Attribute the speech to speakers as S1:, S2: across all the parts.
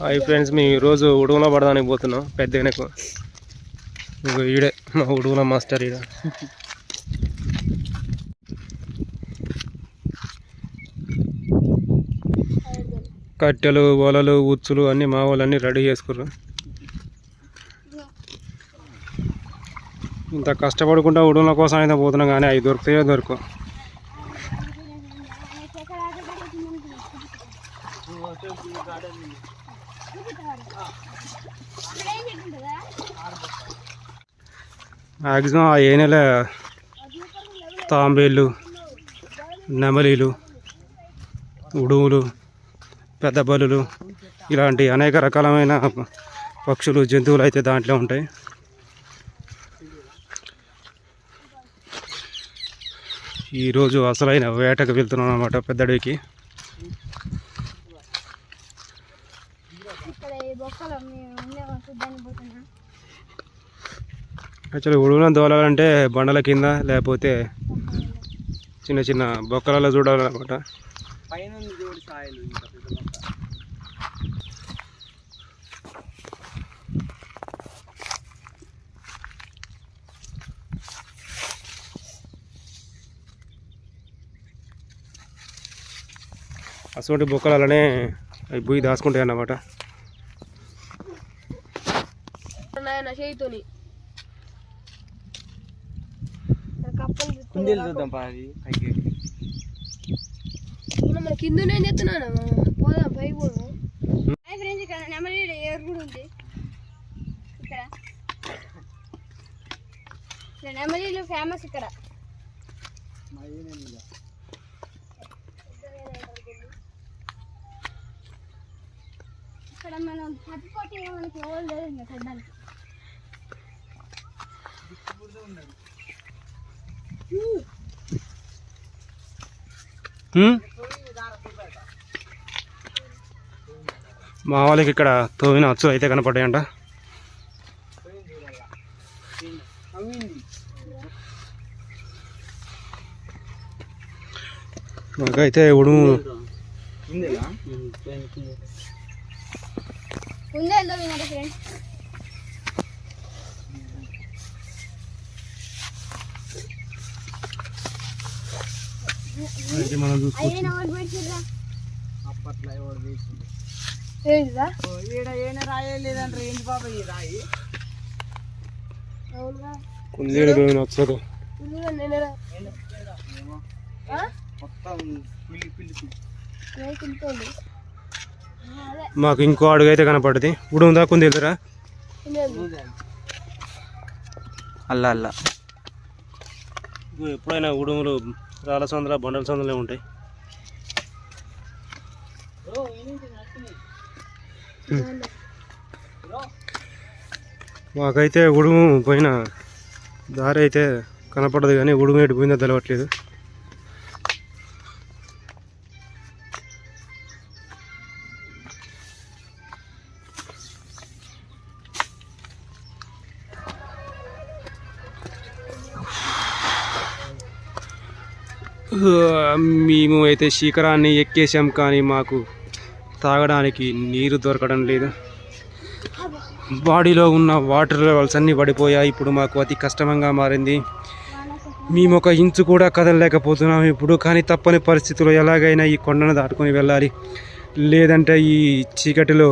S1: Hi friends మేము ఈరోజు ఉడుగున పడదానికి పోతున్నాం. పెద్ద వెనక ఈడే మా ఉడుగున మాస్టర్ ఈడ. కట్టెలు వలలు ఉచ్చులు అన్నీ మా వాళ్ళు అన్నీ రెడీ చేసుకుర్రు. ఇంత కష్టపడుకుంటా ఉడుగుల కోసం అయితే పోతున్నాం కానీ అవి దొరుకుతాయో దొరకవు. మ్యాక్సిమం ఆ ఏ నెల తాంబేళ్ళు నెమలీలు ఉడువులు పెద్ద బలులు ఇలాంటి అనేక రకాలమైన పక్షులు జంతువులు అయితే దాంట్లో ఉంటాయి. ఈరోజు అసలైన వేటకు వెళ్తున్నాం అనమాట పెద్దడికి.
S2: ఇక్కడ బొక్కలు
S1: యాక్చువల్లీ ఉడుగులను దోలాలంటే బండల కింద లేకపోతే చిన్న చిన్న బొక్కలలో చూడాలన్నమాట. అటువంటి బొక్కలనే అవి బుయ్యి దాచుకుంటాయి అన్నమాట
S3: కుందేలు చూద్దాం పా అది పైకి
S2: మన కింద నేను చెప్తున్నాను? పోదాం పై పోదాం. ఫ్రెండ్స్ ఇక్కడ నెమలి ఏరు కూడా ఉంది. ఇక్కడ. నెమలీలు ఫేమస్ ఇక్కడ. ఇక్కడ మనం పట్టుకోటి మనకి ఎవరు లేదు ఇంకా చూడడానికి?
S1: మా వాళ్ళకి ఇక్కడ తోవిన అచ్చు అయితే కనపడ్డాయంట. మాకైతే ఉడుము
S2: ఉందే
S1: అయితే మనం చూసుకోవచ్చు.
S2: ఎవరు
S3: వేసింది ఈడ ఏంటి బాబా ఈ రాయి?
S1: కుందేలు
S2: ఇంతోంది అదే.
S1: మాకు ఇంకో అడుగు అయితే కనపడ్డది ఉడుము దాకా కుందేలురా
S3: అల్లా అల్లా.
S1: ఎప్పుడైనా ఉడుములు రాళ్ళ సందుల బండల సొందలే ఉంటాయి. మాకైతే ఉడుము పోయిన దారి అయితే కనపడదు కానీ ఉడుము ఎటు పోయిందో తెలవట్లేదు. మేము అయితే శిఖరాన్ని ఎక్కేసాం కానీ మాకు తాగడానికి నీరు దొరకడం లేదు. బాడీలో ఉన్న వాటర్ లెవెల్స్ అన్నీ పడిపోయాయి. ఇప్పుడు మాకు అతి కష్టంగా మారింది. మేము ఒక ఇంచు కూడా కదలలేకపోతున్నాం ఇప్పుడు కానీ తప్పని పరిస్థితుల్లో ఎలాగైనా ఈ కొండను దాటుకొని వెళ్ళాలి. లేదంటే ఈ చీకటిలో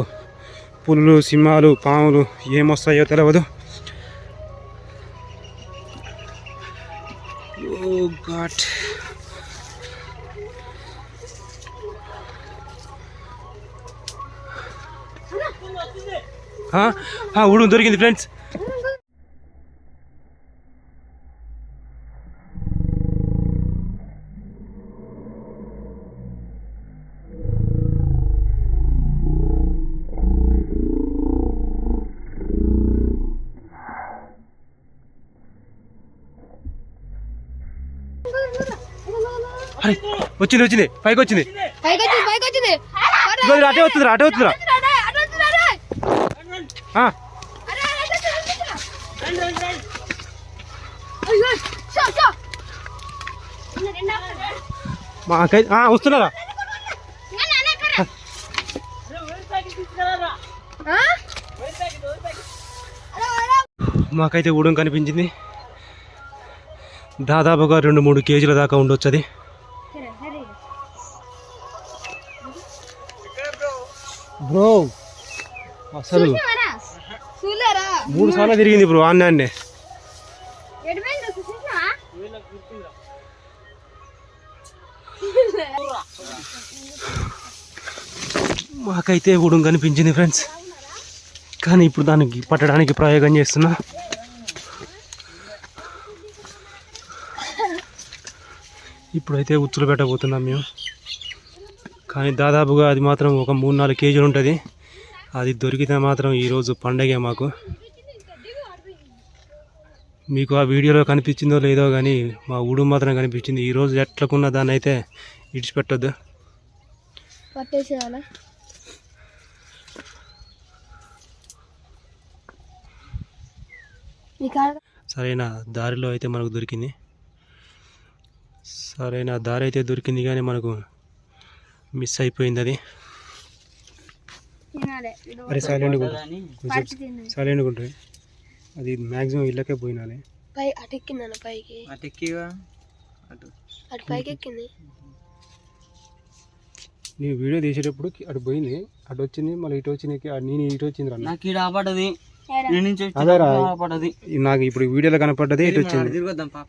S1: పులులు సింహాలు పాములు ఏమొస్తాయో తెలియదు ఓ గాట్ ఉడుము దొరికింది ఫ్రెండ్స్. అరే వచ్చింది వచ్చింది. పైకి వచ్చింది అటే వస్తుందిరా అటే వస్తుందిరా ఆ, మాకై ఆ, వస్తున్నారా. మాకైతే ఉడం కనిపించింది దాదాపుగా రెండు మూడు కేజీల దాకా ఉండొచ్చు అది. బ్రో అసలు? మూడు సార్లు తిరిగింది బ్రో ఆన్నే? మాకైతే ఉడం కనిపించింది ఫ్రెండ్స్. కానీ ఇప్పుడు దానికి పట్టడానికి ప్రయోగం చేస్తున్నా. ఇప్పుడైతే ఉచ్చులు పెట్టబోతున్నాం మేము. కానీ దాదాపుగా అది మాత్రం ఒక మూడు నాలుగు కేజీలు ఉంటుంది. అది దొరికితే మాత్రం ఈరోజు పండగే మాకు. మీకు ఆ వీడియోలో కనిపించిందో లేదో కానీ మా ఊడు మాత్రం కనిపించింది. ఈరోజు ఎట్లకున్న దాన్ని అయితే ఇడిచిపెట్టొద్దు
S2: కాడ
S1: సరైన దారిలో అయితే మనకు దొరికింది. సరైన దారి అయితే దొరికింది కానీ మనకు మిస్ అయిపోయింది అది. అరే సైలెంట్గా సైలెంట్గా ఉంటుంది అది మ్యాక్సిమం ఇళ్ళకే పోయినాలి
S2: పై అటు ఎక్కిందన్న పైకి.
S3: అటు అటు.
S2: అటు పైకి ఎక్కింది
S1: నీ వీడియో తీసేటప్పుడు అటు పోయింది అటు వచ్చింది మళ్ళీ ఇటు వచ్చింది నేను ఇటు వచ్చింది రా
S3: నాకు ఈడ ఆపడది
S1: అదేరా. నాకు ఇప్పుడు వీడియోలో కనపడ్డది ఇటు వచ్చింది.
S3: తిరగొద్దాం పాప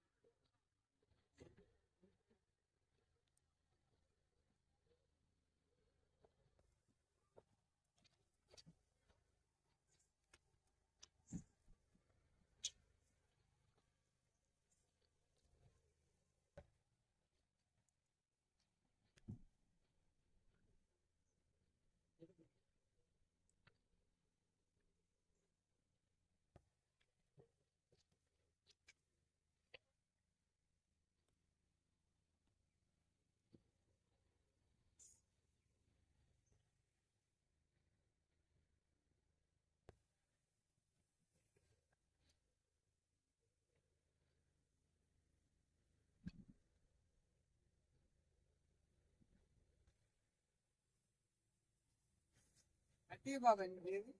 S3: అయినా
S2: ఎటు? అండి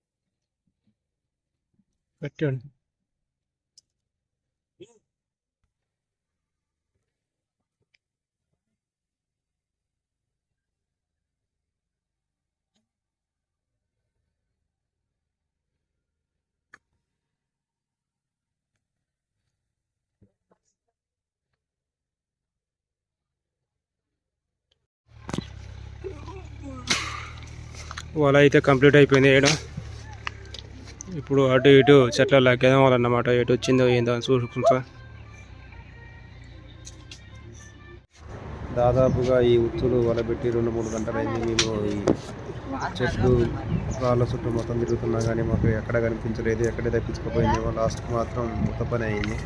S1: పెట్టండి వల అయితే కంప్లీట్ అయిపోయింది వేయడం ఇప్పుడు అటు ఇటు చెట్ల లాగేదాం వాళ్ళన్నమాట. ఎటు వచ్చిందో ఏందో అని చూసుకుంటా. దాదాపుగా ఈ ఉచ్చులు వలబెట్టి రెండు మూడు గంటలైంది మేము ఈ చెట్లు రాళ్ళ చుట్టూ మొత్తం తిరుగుతున్నా కానీ మాకు ఎక్కడ కనిపించలేదు ఎక్కడే తప్పించుకోపోయింది. లాస్ట్కి మాత్రం మొత్తం పని అయింది.